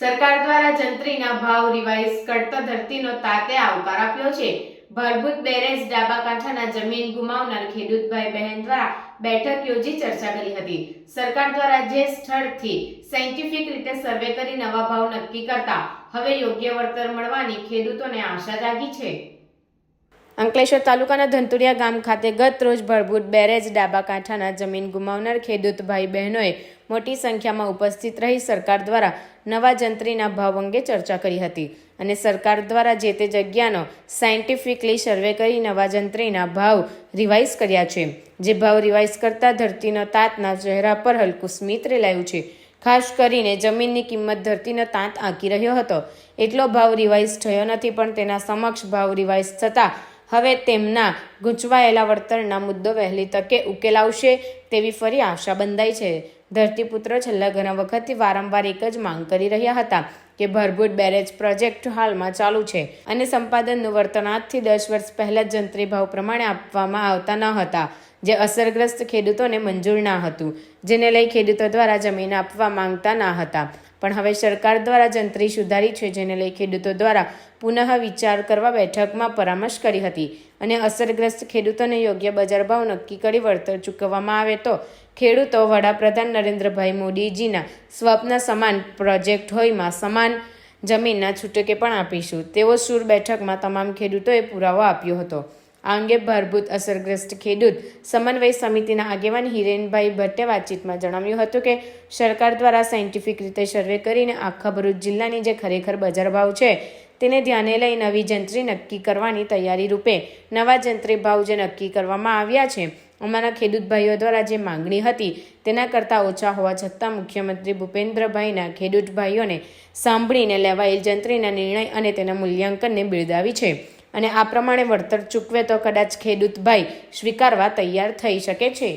સરકાર દ્વારા જંત્રીના ભાવ રિવાઇઝ કરતા ધરતીનો તાતે આવકાર આપ્યો છે. ભરભૂત બેરેજ ડાબા કાંઠાના જમીન ગુમાવનાર ખેડૂતભાઈ બહેન દ્વારા બેઠક યોજી ચર્ચા કરી હતી. સરકાર દ્વારા જે સ્થળથી સાયન્ટિફિક રીતે સર્વે કરી નવા ભાવ નક્કી કરતા, હવે યોગ્ય વળતર મળવાની ખેડૂતોને આશા જાગી છે. અંકલેશ્વર તાલુકાના ધંતુરિયા ગામ ખાતે ગત રોજ ભરભૂત બેરેજ ડાબા કાંઠાના જમીન ગુમાવનાર ખેડૂત ભાઈ બહેનોએ મોટી સંખ્યામાં ઉપસ્થિત રહી સરકાર દ્વારા નવા જંત્રીના ભાવ અંગે ચર્ચા કરી હતી અને સરકાર દ્વારા જે તે જગ્યાનો સાયન્ટિફિકલી સર્વે કરી નવા જંત્રીના ભાવ રિવાઇઝ કર્યા છે. જે ભાવ રિવાઇઝ કરતા ધરતીનો તાતના ચહેરા પર હલકું સ્મિત રેલાયું છે. ખાસ કરીને જમીનની કિંમત ધરતીનો તાંત આંકી રહ્યો હતો. એટલો ભાવ રિવાઇઝ થયો નથી પણ તેના સમક્ષ ભાવ રિવાઇઝ થતાં હવે તેમના ગૂંચવાયેલા વળતરના મુદ્દો વહેલી તકે ઉકેલાવશે તેવી ફરી આશા બંધાઈ છે. ધરતીપુત્ર છેલ્લા ઘણા વખતથી વારંવાર એક જ માંગ કરી રહ્યા હતા કે ભરભૂટ બેરેજ પ્રોજેક્ટ હાલમાં ચાલુ છે અને સંપાદનનું વર્તન આજથી દસ વર્ષ પહેલા જંત્રી ભાવ પ્રમાણે આપવામાં આવતા ન હતા, જે અસરગ્રસ્ત ખેડૂતોને મંજૂર ના હતું, જેને લઈ ખેડૂતો દ્વારા જમીન આપવા માંગતા ના હતા. પણ હવે સરકાર દ્વારા જંત્રી સુધારી છે જેને લઈ ખેડૂતો દ્વારા પુનઃ વિચાર કરવા બેઠકમાં પરામર્શ કરી હતી. અને અસરગ્રસ્ત ખેડૂતોને યોગ્ય બજાર ભાવ નક્કી કરી વળતર ચૂકવવામાં આવે તો ખેડૂતો વડાપ્રધાન નરેન્દ્રભાઈ મોદીજીના સ્વપ્ન સમાન, પ્રોજેક્ટ હોયમાં સમાન જમીનના છૂટકે પણ આપીશું. તેવો સૂર બેઠકમાં તમામ ખેડૂતોએ પુરાવો આપ્યો હતો. આ અંગે ભારભૂત અસરગ્રસ્ત ખેડૂત સમન્વય સમિતિના આગેવાન હિરેનભાઈ ભટ્ટે વાતચીતમાં જણાવ્યું હતું કે સરકાર દ્વારા સાયન્ટિફિક રીતે સર્વે કરીને આખા ભરૂચ જિલ્લાની જે ખરેખર બજાર ભાવ છે, તેને ધ્યાને લઈ નવી જંત્રી નક્કી કરવાની તૈયારી રૂપે નવા જંત્રી ભાવ જે નક્કી કરવામાં આવ્યા છે, અમારા ખેડૂત ભાઈઓ દ્વારા જે માંગણી હતી તેના કરતાં ઓછા હોવા છતાં મુખ્યમંત્રી ભૂપેન્દ્રભાઈના ખેડૂત ભાઈઓને સાંભળીને લેવાયેલ જંત્રીના નિર્ણય અને તેના મૂલ્યાંકનને બિરદાવી છે. અને આ પ્રમાણે વળતર ચૂકવે તો કદાચ ખેડૂત ભાઈ સ્વીકારવા તૈયાર થઈ શકે છે.